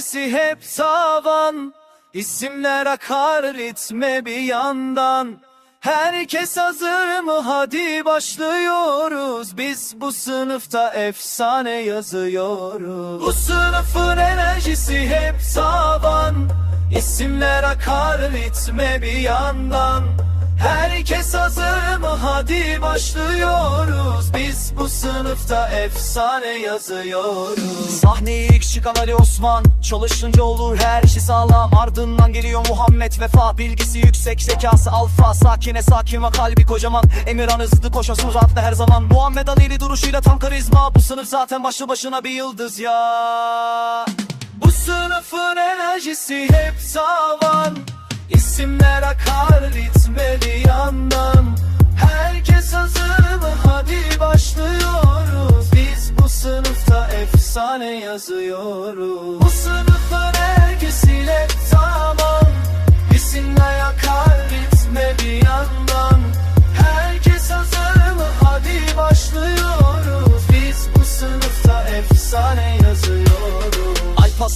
enerjisi hep tavan İsimler akar ritme bir yandan. Herkes hazır mı? Hadi başlıyoruz. Biz bu sınıfta efsane yazıyoruz. Bu sınıfın enerjisi hep tavan İsimler akar ritme bir yandan Herkes hazır mı? Hadi başlıyoruz. Biz bu sınıfta efsane yazıyoruz. Sahneye ilk çıkan Ali Osman. Çalışınca olur her şey sağlam. Ardından geliyor Muhammed. Vefa Bilgisi yüksek zekası alfa. Sakine sakin ve kalbi kocaman. Emirhan hızlı koşar suratlı her zaman. Muhammed Ali'li duruşuyla tam karizma. Bu sınıf zaten başlı başına bir yıldız ya. Bu sınıfın enerjisi hep tavan İsimler akar ritme bir yandan. Herkes hazır mı? Hadi başlıyoruz. Biz bu sınıfta efsane yazıyoruz. Bu sınıfın herkesiyle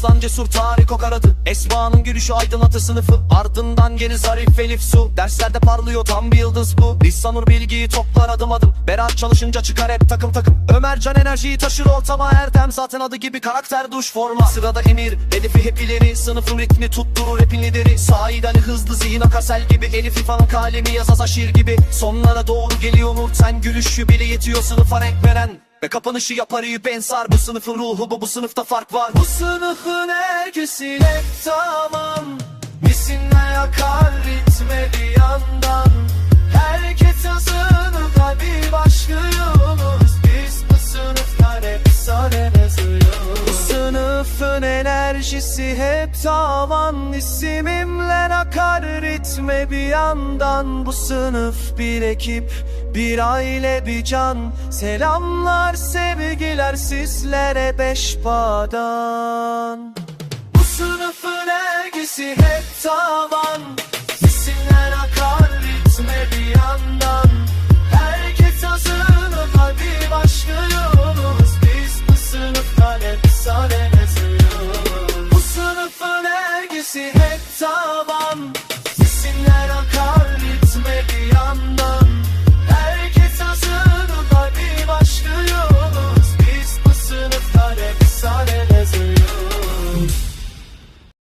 Alpaslan cesur tarih kokaradı Esma'nın gülüşü aydınlatır sınıfı. Ardından gelir zarif Elif Su. Derslerde parlıyor tam bir yıldız bu. Lisanur bilgiyi toplar adım adım. Berat çalışınca çıkar hep takım takım. Ömercan enerjiyi taşır ortama. Erdem zaten adı gibi karakter duş forma. Sırada Emir hedefi hep ileri. Sınıfın ritmi tutturur hepin lideri. Sahiden hızlı zihin akasel gibi. Elif İfan'ın kalemi yazasa şiir gibi. Sonlara doğru geliyor Nurten Gülüşü bile yetiyor sınıfa renk veren ve kapanışı yapar iyi ben sar Bu sınıfın ruhu bu bu sınıfta fark var. Bu sınıfın herkesi hep tamam. Misinle yakar enerjisi hep tavan İsimimle akar ritme bir yandan. Bu sınıf bir ekip bir aile bir can. Selamlar sevgiler sizlere beş bağdan Bu sınıfın ergisi hep tavan ergisi hep İsimler